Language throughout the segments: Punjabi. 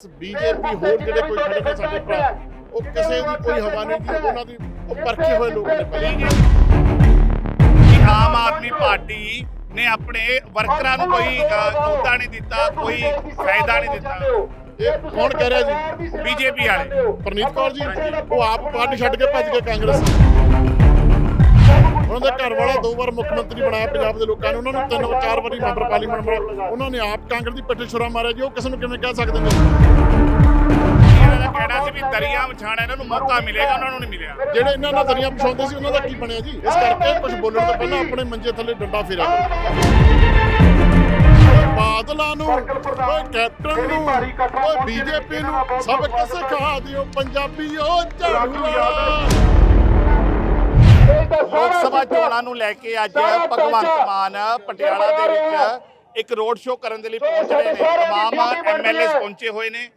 ਬੀਜੇਪੀ ਹੋਰ ਜਿਹੜੇ ਕੋਈ ਖੜੇ ਨੇ ਸਾਡੇ ਭਰਾ ਉਹ ਕਿਸੇ ਦੀ ਕੋਈ ਹਵਾ ਨਹੀਂ ਦੀ ਉਹਨਾਂ ਦੀ ਉਹ ਪਰਖੇ ਹੋਏ ਲੋਕ ਨੇ ਪਹਿਲਾਂ ਕਿ ਆਮ ਆਦਮੀ ਪਾਰਟੀ ਨੇ ਆਪਣੇ ਵਰਕਰਾਂ ਨੂੰ ਕੋਈ ਅਹੁਦਾ ਨਹੀਂ ਦਿੱਤਾ ਕੋਈ ਫਾਇਦਾ ਨਹੀਂ ਦਿੱਤਾ। ਇਹ ਕੌਣ ਕਹਿ ਰਿਹਾ ਜੀ? ਬੀਜੇਪੀ ਵਾਲੇ। ਪ੍ਰਨੀਤ ਕੌਰ ਜੀ ਉਹ ਆਪ ਪਾਰਟੀ ਛੱਡ ਕੇ ਭੱਜ ਗਏ ਕਾਂਗਰਸ। ਉਹਨਾਂ ਦਾ ਘਰ ਵਾਲਾ ਦੋ ਵਾਰ ਮੁੱਖ ਮੰਤਰੀ ਬਣਾਇਆ ਪੰਜਾਬ ਦੇ ਲੋਕਾਂ ਨੇ ਉਹਨਾਂ ਨੂੰ ਤਿੰਨ ਚਾਰ ਵਾਰੀ ਮੈਂਬਰ ਪਾਰਲੀਮੈਂਟ ਬਣਾਇਆ। ਉਹਨਾਂ ਨੇ ਆਪ ਕਾਂਗਰਸ ਦੀ ਪਿੱਠ ਛੁਰਾ ਮਾਰਿਆ ਜੀ ਉਹ ਕਿਸੇ ਨੂੰ ਕਿਵੇਂ ਕਹਿ ਸਕਦੇ ਨੇ? ਇਹਨਾਂ ਦਾ ਕਹਿਣਾ ਸੀ ਵੀ ਦਰਿਆ ਵਿਛਾਣਾ ਇਹਨਾਂ ਨੂੰ ਮੌਕਾ ਮਿਲੇਗਾ ਉਹਨਾਂ ਨੂੰ ਨਹੀਂ ਮਿਲਿਆ। ਜਿਹੜੇ ਇਹਨਾਂ ਨਾਲ ਦਰੀਆਂ ਵਿਛਾਉਂਦੇ ਸੀ ਉਹਨਾਂ ਦਾ ਕੀ ਬਣਿਆ ਜੀ? ਇਸ ਕਰਕੇ ਕੁਝ ਬੋਲਣ ਤੋਂ ਪਹਿਲਾਂ ਆਪਣੇ ਮੰਜੇ ਥੱਲੇ ਡੰਡਾ ਫੇਰਿਆ ਕਰੋ। ਬਾਦਲਾਂ ਨੂੰ ਓਏ ਕੈਪਟਨ ਨੂੰ ਓਏ ਬੀਜੇਪੀ ਨੂੰ ਸਭ ਕਿਸੇ ਖਾ ਦਿਓ ਪੰਜਾਬੀਓ ਝਾੜੂ ਵਾਲਾ ਲੋਕ ਸਭਾ ਚੋਣਾਂ ਨੂੰ ਲੈ ਕੇ ਅੱਜ ਭਗਵੰਤ ਮਾਨ ਪਟਿਆਲਾ ਦੇ ਵਿੱਚ ਇੱਕ ਰੋਡ ਸ਼ੋਅ ਕਰਨ ਦੇ ਲਈ ਪਹੁੰਚ ਰਹੇ ਨੇ। ਤਮਾਮ ਐਮਐਲਏਸ ਪਹੁੰਚੇ ਹੋਏ ਨੇ।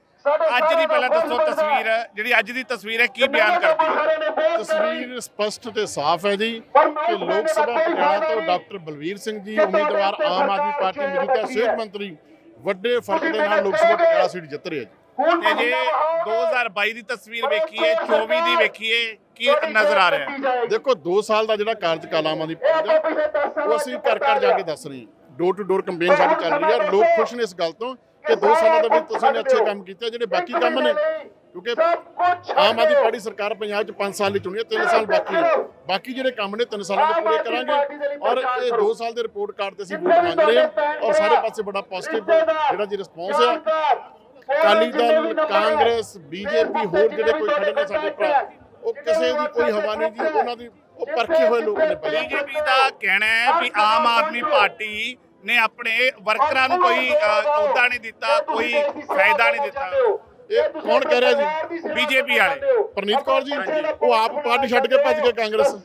ਅੱਜ ਦੀ ਪਹਿਲਾਂ ਦੱਸੋ ਤਸਵੀਰ ਜਿਹੜੀ ਅੱਜ ਦੀ ਤਸਵੀਰ ਹੈ ਕੀ ਬਿਆਨ ਕਰਦੀ ਹੈ? ਤਸਵੀਰ ਸਪਸ਼ਟ ਤੇ ਸਾਫ਼ ਹੈ ਜੀ ਕਿ ਲੋਕ ਸਭਾ ਪਟਿਆਲਾ ਤੋਂ ਡਾਕਟਰ ਬਲਵੀਰ ਸਿੰਘ ਜੀ ਉਮੀਦਵਾਰ ਆਮ ਆਦਮੀ ਪਾਰਟੀ ਮੌਜੂਦਾ ਸਿਹਤ ਮੰਤਰੀ ਵੱਡੇ ਫ਼ਰਕ ਦੇ ਨਾਲ ਲੋਕ ਸਭਾ ਪਟਿਆਲਾ ਸੀਟ ਜਿੱਤ ਰਹੇ ਜੀ। ਤੇ ਜੇ 2022 ਦੀ ਤਸਵੀਰ ਵੇਖੀਏ 24 ਦੀ ਵੇਖੀਏ ਕੀ ਨਜ਼ਰ ਆ ਰਿਹਾ? ਹੈ ਦੇਖੋ 2 ਸਾਲ ਦਾ ਜਿਹੜਾ ਕਾਰਜਕਾਲ ਆਮ ਆਦਮੀ ਪਾਰਟੀ ਦਾ ਉਹ ਅਸੀਂ ਘਰ ਘਰ ਜਾ ਕੇ ਦੱਸ ਰਹੇ ਹਾਂ। ਡੋਰ ਟੂ ਡੋਰ ਕੰਪੇਨ ਸਾਡੀ ਚੱਲ ਰਹੀ ਹੈ ਲੋਕ ਖੁਸ਼ ਨੇ ਇਸ ਗੱਲ ਤੋਂ ਕਿ 2 ਸਾਲਾਂ ਦੇ ਵਿੱਚ ਤੁਸੀਂ ਨੇ ਅੱਛੇ ਕੰਮ ਕੀਤੇ। ਜਿਹੜੇ ਬਾਕੀ ਕੰਮ ਨੇ। ਕਿਉਂਕਿ ਆਮ ਆਦਮੀ ਪਾਰਟੀ ਸਰਕਾਰ ਪੰਜਾਬ 'ਚ 5 ਸਾਲ ਲਈ ਚੁਣੀ ਹੈ 3 ਸਾਲ ਬਾਕੀ ਨੇ ਬਾਕੀ ਜਿਹੜੇ ਕੰਮ ਨੇ 3 ਸਾਲਾਂ ਦੇ ਪੂਰੇ ਕਰਾਂਗੇ। ਔਰ ਇਹ 2 ਸਾਲ ਦੇ ਰਿਪੋਰਟ ਕਾਰਡ ਤੇ ਅਸੀਂ ਵੋਟ ਮੰਗ ਰਹੇ ਹਾਂ ਔਰ ਸਾਰੇ ਪਾਸੇ ਬੜਾ ਪੋਜ਼ਿਟਿਵ ਜਿਹੜਾ ਜੀ ਰਿਸਪੌਂਸ ਹੈ ਅਕਾਲੀ ਦਲ ਕਾਂਗਰਸ ਬੀਜੇਪੀ ਹੋਰ ਜਿਹੜੇ ਕੋਈ ਖੜੇ ਨੇ ਸਾਡੇ ਭਰਾ ਉਹ ਕਿਸੇ ਦੀ ਕੋਈ ਹਵਾ ਨਹੀਂ ਦੀ ਉਹਨਾਂ ਦੀ ਉਹ ਪਰਖੇ ਹੋਏ ਲੋਕ ਨੇ ਬੀਜੇਪੀ ਦਾ ਕਹਿਣਾ ਹੈ ਵੀ ਆਮ ਆਦਮੀ ਪਾਰਟੀ ਨੇ ਆਪਣੇ ਵਰਕਰਾਂ ਨੂੰ ਕੋਈ ਅਹੁਦਾ ਨਹੀਂ ਦਿੱਤਾ ਕੋਈ ਫਾਇਦਾ ਨਹੀਂ ਦਿੱਤਾ। ਇਹ ਕੌਣ ਕਹਿ ਰਿਹਾ ਜੀ? ਬੀਜੇਪੀ ਵਾਲੇ। ਪ੍ਰਨੀਤ ਕੌਰ ਜੀ ਉਹ ਆਪ ਪਾਰਟੀ ਛੱਡ ਕੇ ਭੱਜ ਗਏ ਕਾਂਗਰਸ।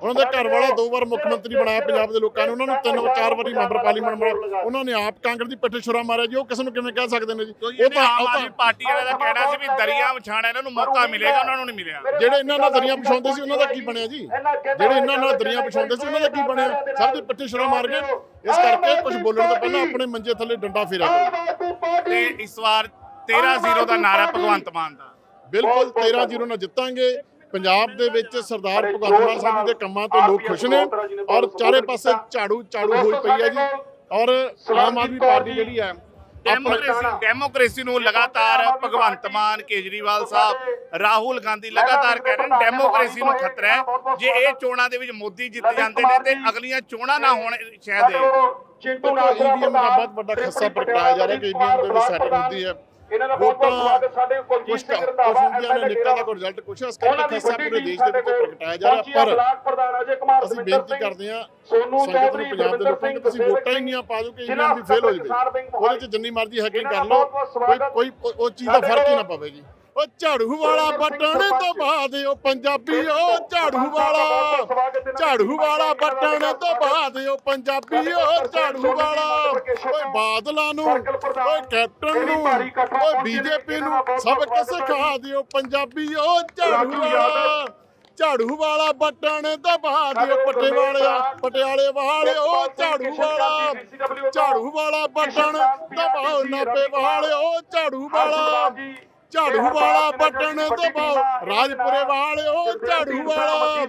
ਉਹਨਾਂ ਦਾ ਘਰ ਵਾਲਾ ਦੋ ਵਾਰ ਮੁੱਖ ਮੰਤਰੀ ਬਣਾਇਆ ਪੰਜਾਬ ਦੇ ਲੋਕਾਂ ਨੇ ਉਹਨਾਂ ਨੂੰ ਤਿੰਨ ਚਾਰ ਵਾਰੀ ਮੈਂਬਰ ਪਾਰਲੀਮੈਂਟ ਬਣਾਇਆ। ਉਹਨਾਂ ਨੇ ਆਪ ਕਾਂਗਰਸ ਦੀ ਪਿੱਠ ਛੁਰਾ ਮਾਰਿਆ ਜੀ ਉਹ ਕਿਸੇ ਨੂੰ ਕਿਵੇਂ ਕਹਿ ਸਕਦੇ ਨੇ ਜੀ? ਉਹ ਤਾਂ ਆਮ ਆਦਮੀ ਪਾਰਟੀ ਵਾਲੇ ਦਾ ਕਹਿਣਾ ਸੀ ਵੀ ਦਰਿਆ ਵਿਛਾਣਾ ਇਹਨਾਂ ਨੂੰ ਮੌਕਾ ਮਿਲੇਗਾ ਉਹਨਾਂ ਨੂੰ ਨਹੀਂ ਮਿਲਿਆ। ਜਿਹੜੇ ਇਹਨਾਂ ਨਾਲ ਦਰੀਆਂ ਵਿਛਾਉਂਦੇ ਸੀ ਉਹਨਾਂ ਦਾ ਕੀ ਬਣਿਆ ਜੀ? ਜਿਹੜੇ ਇਹਨਾਂ ਨਾਲ ਦਰੀਆਂ ਵਿਛਾਉਂਦੇ ਸੀ ਉਹਨਾਂ ਦਾ ਕੀ ਬਣਿਆ? ਸਭ ਦੀ ਪਿੱਠ ਛੁਰਾ ਮਾਰ ਗਏ ਇਸ ਕਰਕੇ ਕੁਝ ਬੋਲਣ ਤੋਂ ਪਹਿਲਾਂ ਆਪਣੇ ਮੰਜੇ ਥੱਲੇ ਡੰਡਾ ਕਰੋ। ਤੇ ਇਸ ਵਾਰ 13-0 ਦਾ ਨਾਰਾ ਭਗਵੰਤ ਮਾਨ ਦਾ। ਬਿਲਕੁਲ 13-0 ਨਾਲ ਜਿੱਤਾਂਗੇ। ਪੰਜਾਬ ਦੇ ਵਿੱਚ ਸਰਦਾਰ ਭਗਵੰਤ ਮਾਨ ਸਾਹਿਬ ਦੇ ਕੰਮਾਂ ਤੋਂ ਲੋਕ ਖੁਸ਼ ਨੇ ਔਰ ਚਾਰੇ ਪਾਸੇ ਝਾੜੂ ਝਾੜੂ ਹੋਈ ਪਈ ਹੈ ਜੀ ਔਰ ਆਮ ਆਦਮੀ ਪਾਰਟੀ ਜਿਹੜੀ ਹੈ ਡੈਮੋਕ੍ਰੇਸੀ ਡੈਮੋਕ੍ਰੇਸੀ ਨੂੰ ਲਗਾਤਾਰ ਭਗਵੰਤ ਮਾਨ ਕੇਜਰੀਵਾਲ ਸਾਹਿਬ ਰਾਹੁਲ ਗਾਂਧੀ ਲਗਾਤਾਰ ਕਹਿ ਰਹੇ ਨੇ ਡੈਮੋਕ੍ਰੇਸੀ ਨੂੰ ਖਤਰਾ ਹੈ। ਜੇ ਇਹ ਚੋਣਾਂ ਦੇ ਵਿੱਚ ਮੋਦੀ ਜਿੱਤ ਜਾਂਦੇ ਨੇ ਤੇ ਅਗਲੀਆਂ ਚੋਣਾਂ ਨਾ ਹੋਣ ਸ਼ਾਇਦ ਇਹ ਈਵੀਐਮ ਦਾ ਬਹੁਤ ਵੱਡਾ ਖੱਸਾ ਪ੍ਰਗਟਾਇਆ ਜਾ ਰਿਹਾ ਕਿ ਈਵੀਐਮ ਦੇ ਵਿੱਚ ਸੈਟਿੰਗ ਹੁੰਦੀ ਹੈ। ਇਹਨਾਂ ਦਾ ਬਹੁਤ ਬਹੁਤ ਸਵਾਗਤ ਸਾਡੇ ਕੁਲਜੀਤ ਸਿੰਘ ਰੰਧਾਵਾ ਨੇ ਨਿਕਲਦਾ ਕੋਈ ਰਿਜ਼ਲਟ ਕੁਝ ਇਸ ਕਰਕੇ ਖੱਸਾ ਪੂਰੇ ਦੇਸ਼ ਦੇ ਵਿੱਚ ਪ੍ਰਗਟਾਇਆ ਜਾ ਰਿਹਾ ਪਰ ਬਲਾਕ ਪ੍ਰਧਾਨ ਅਜੇ ਕੁਮਾਰ ਅਸੀਂ ਦਵਿੰਦਰ ਬੇਨਤੀ ਸਿੰਘ, ਕਰਦੇ ਹਾਂ ਸੋਨੂ ਚੌਧਰੀ, ਦੇ ਲੋਕਾਂ ਨੂੰ ਤੁਸੀਂ ਵੋਟਾਂ ਹੀ ਨਹੀਂ ਪਾ ਦਿਓ ਕਿ ਵੀ ਫੇਲ ਹੋ ਜਾਵੇ ਉਹਦੇ 'ਚ ਜਿੰਨੀ ਮਰਜ਼ੀ ਹੈਕਿੰਗ ਕਰ ਲਓ ਕੋਈ ਕੋਈ ਕੋਈ ਉਹ ਚੀਜ਼ ਦਾ ਫ਼ਰਕ ਹੀ ਨਾ ਪਵੇ ਜੀ। ਉਹ ਝਾੜੂ ਵਾਲਾ ਬਟਨ ਦਬਾ ਦਿਓ ਪੰਜਾਬੀਓ ਝਾੜੂ ਵਾਲਾ। ਝਾੜੂ ਵਾਲਾ ਬਟਨ ਦਬਾ ਦਿਓ ਪੰਜਾਬੀਓ ਝਾੜੂ ਵਾਲਾ। ਓਏ ਬਾਦਲਾਂ ਨੂੰ ਓਏ ਕੈਪਟਨ ਨੂੰ ਓਏ ਬੀਜੇਪੀ ਨੂੰ ਸਭ ਕਿਸੇ ਖਾ ਦਿਓ ਪੰਜਾਬੀਓ ਝਾੜੂ ਵਾਲਾ। ਝਾੜੂ ਵਾਲਾ ਬਟਨ ਦਬਾ ਦਿਓ ਪੱਟੇ ਵਾਲਿਆ ਪਟਿਆਲੇ ਵਾਲਿਓ ਝਾੜੂ ਵਾਲਾ। ਝਾੜੂ ਵਾਲਾ ਬਟਨ ਦਬਾਓ ਨਾਪੇ ਵਾਲਿਓ ਝਾੜੂ ਵਾਲਾ। ਝਾੜੂ ਵਾਲਾ ਬਟਨ ਦਬਾਓ ਰਾਜਪੁਰੇ ਵਾਲਿਓ ਝਾੜੂ ਵਾਲਾ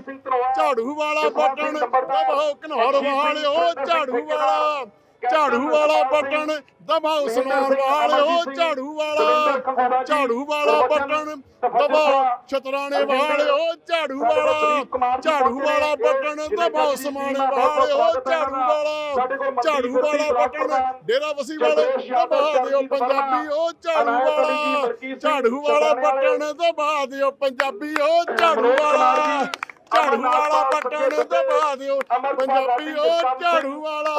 ਝਾੜੂ ਵਾਲਾ ਬਟਨ ਦਬਾਓ ਘਨੌਰ ਵਾਲਿਓ ਝਾੜੂ ਵਾਲਾ। ਝਾੜੂ ਵਾਲਾ ਬਟਨ ਦਬਾਓ ਸਮਾਰ ਵਾਲਿਓ ਝਾੜੂ ਵਾਲਾ ਝਾੜੂ ਵਾਲਾ ਬਟਨ ਦਬਾਓ ਛਤਰਾਣੇ ਵਾਲਿਓ ਝਾੜੂ ਵਾਲਾ ਝਾੜੂ ਵਾਲਾ ਬਟਨ ਦਬਾਓ ਸਮਾਣੇ ਵਾਲਿਓ ਝਾੜੂ ਵਾਲਾ ਝਾੜੂ ਵਾਲਾ ਬਟਨ ਡੇਰਾ ਵਸੀ ਵਾਲੇ ਦਬਾ ਦਿਓ ਪੰਜਾਬੀ ਉਹ ਝਾੜੂ ਵਾਲਾ ਝਾੜੂ ਵਾਲਾ ਬਟਨ ਦਬਾ ਦਿਓ ਪੰਜਾਬੀ ਉਹ ਝਾੜੂ ਵਾਲਾ। ਝਾੜੂ ਵਾਲਾ ਬਟਨ ਦਬਾ ਦਿਓ। ਪੰਜਾਬੀ ਉਹ ਝਾੜੂ ਵਾਲਾ।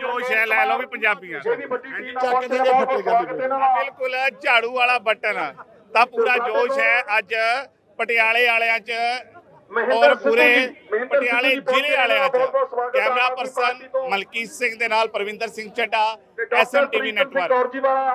ਜੋਸ਼ ਹੈ ਲੈ ਲਓ ਵੀ ਪੰਜਾਬੀਆਂ ਚੱਕ ਦੇਗੇ ਫੱਟੇ ਗੱਲ ਬਿਲਕੁਲ ਝਾੜੂ ਵਾਲਾ ਬਟਨ। ਤਾਂ ਪੂਰਾ ਜੋਸ਼ ਹੈ ਅੱਜ ਪਟਿਆਲੇ ਵਾਲਿਆਂ 'ਚ ਔਰ ਪੂਰੇ ਪਟਿਆਲੇ ਜ਼ਿਲ੍ਹੇ ਵਾਲਿਆਂ 'ਚ। ਕੈਮਰਾ ਪਰਸਨ ਮਲਕੀਤ ਸਿੰਘ ਦੇ ਨਾਲ Parvinder Singh Chadha S M T V network Kaur ji ਵਾਲਾ।